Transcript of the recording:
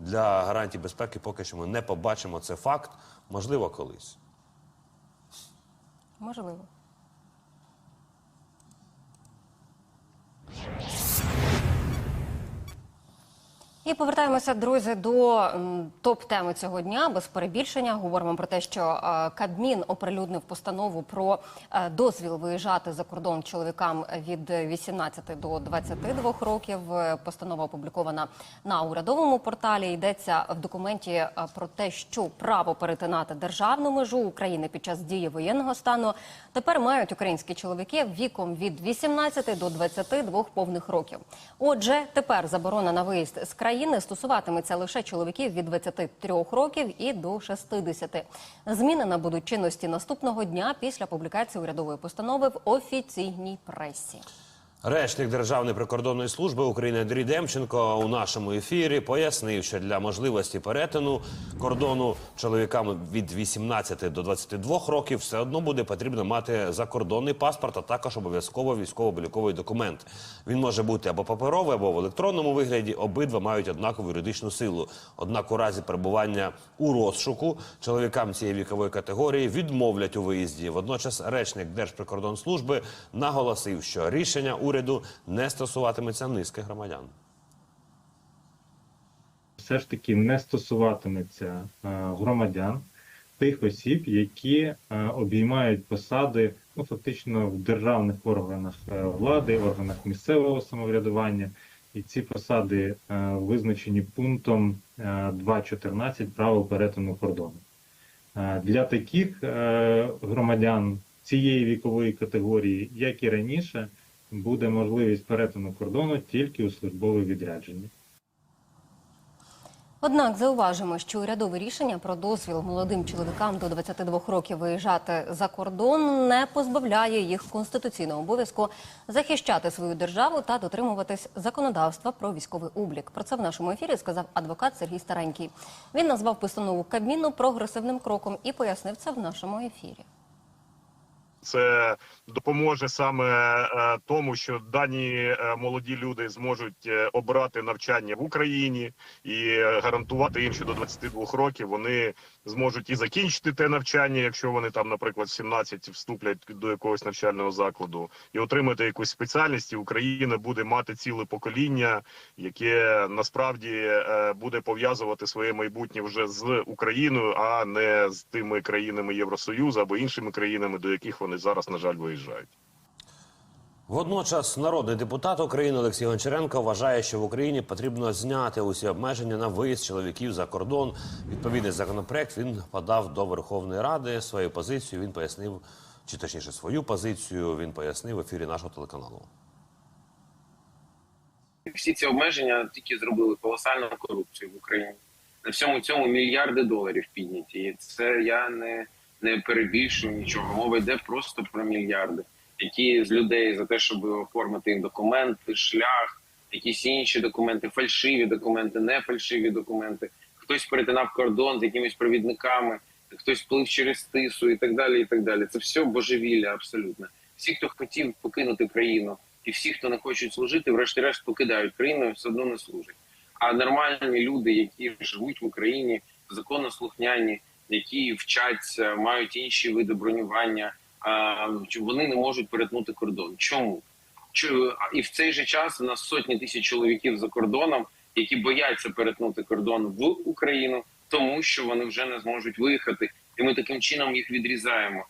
для гарантій безпеки поки що ми не побачимо. Це факт, можливо, колись. Можливо. І повертаємося, друзі, до топ-теми цього дня. Без перебільшення говоримо про те, що е, Кабмін оприлюднив постанову про е, дозвіл виїжджати за кордон чоловікам від 18 до 22 років. Постанова опублікована на урядовому порталі. Йдеться в документі е, про те, що право перетинати державну межу України під час дії воєнного стану тепер мають українські чоловіки віком від 18 до 22 повних років. Отже, тепер заборона на виїзд з країни стосуватиметься лише чоловіків від 23 років і до 60. Зміни набудуть чинності наступного дня після публікації урядової постанови в офіційній пресі. Речник Державної прикордонної служби України Андрій Демченко у нашому ефірі пояснив, що для можливості перетину кордону чоловікам від 18 до 22 років все одно буде потрібно мати закордонний паспорт, а також обов'язково військово-обліковий документ. Він може бути або паперовий, або в електронному вигляді. Обидва мають однакову юридичну силу. Однак у разі перебування у розшуку чоловікам цієї вікової категорії відмовлять у виїзді. Водночас речник Держприкордонслужби наголосив, що рішення уряду не стосуватиметься низки громадян. все ж таки не стосуватиметься е, громадян, тих осіб, які е, обіймають посади ну, фактично в державних органах е, влади, органах місцевого самоврядування. І ці посади визначені пунктом е, 2.14 право перетину кордону. Для таких громадян цієї вікової категорії, як і раніше, буде можливість перетину кордону тільки у службове відрядження. Однак зауважимо, що урядове рішення про дозвіл молодим чоловікам до 22 років виїжджати за кордон не позбавляє їх конституційного обов'язку захищати свою державу та дотримуватись законодавства про військовий облік. Про це в нашому ефірі сказав адвокат Сергій Старенький. Він назвав постанову Кабміну прогресивним кроком і пояснив це в нашому ефірі. Це допоможе саме е, тому, що дані е, молоді люди зможуть е, обрати навчання в Україні і гарантувати їм, що до 22 років вони зможуть і закінчити те навчання, якщо вони там, наприклад, в 17 вступлять до якогось навчального закладу, і отримати якусь спеціальність. І Україна буде мати ціле покоління, яке насправді буде пов'язувати своє майбутнє вже з Україною, а не з тими країнами Євросоюзу або іншими країнами, до яких вони зараз, на жаль, виїжджають. Водночас народний депутат України Олексій Гончаренко вважає, що в Україні потрібно зняти усі обмеження на виїзд чоловіків за кордон. Відповідний законопроект він подав до Верховної Ради. Свою позицію він пояснив, чи точніше свою позицію він пояснив в ефірі нашого телеканалу. всі ці обмеження тільки зробили колосальну корупцію в Україні. На всьому цьому мільярди доларів підняті. І це я не, не перебільшую нічого. Мова йде просто про мільярди, які з людей за те, щоб оформити їм документи, шлях, якісь інші документи, фальшиві документи, не фальшиві документи. Хтось перетинав кордон з якимись провідниками, хтось плив через тису і так далі. І так далі. Це все божевілля абсолютно. Всі, хто хотів покинути країну, і всі, хто не хочуть служити, врешті-решт покидають країну і все одно не служать. А нормальні люди, які живуть в Україні, законослухняні, які вчаться, мають інші види бронювання, вони не можуть перетнути кордон. Чому? І в цей же час у нас сотні тисяч чоловіків за кордоном, які бояться перетнути кордон в Україну, тому що вони вже не зможуть виїхати, і ми таким чином їх відрізаємо.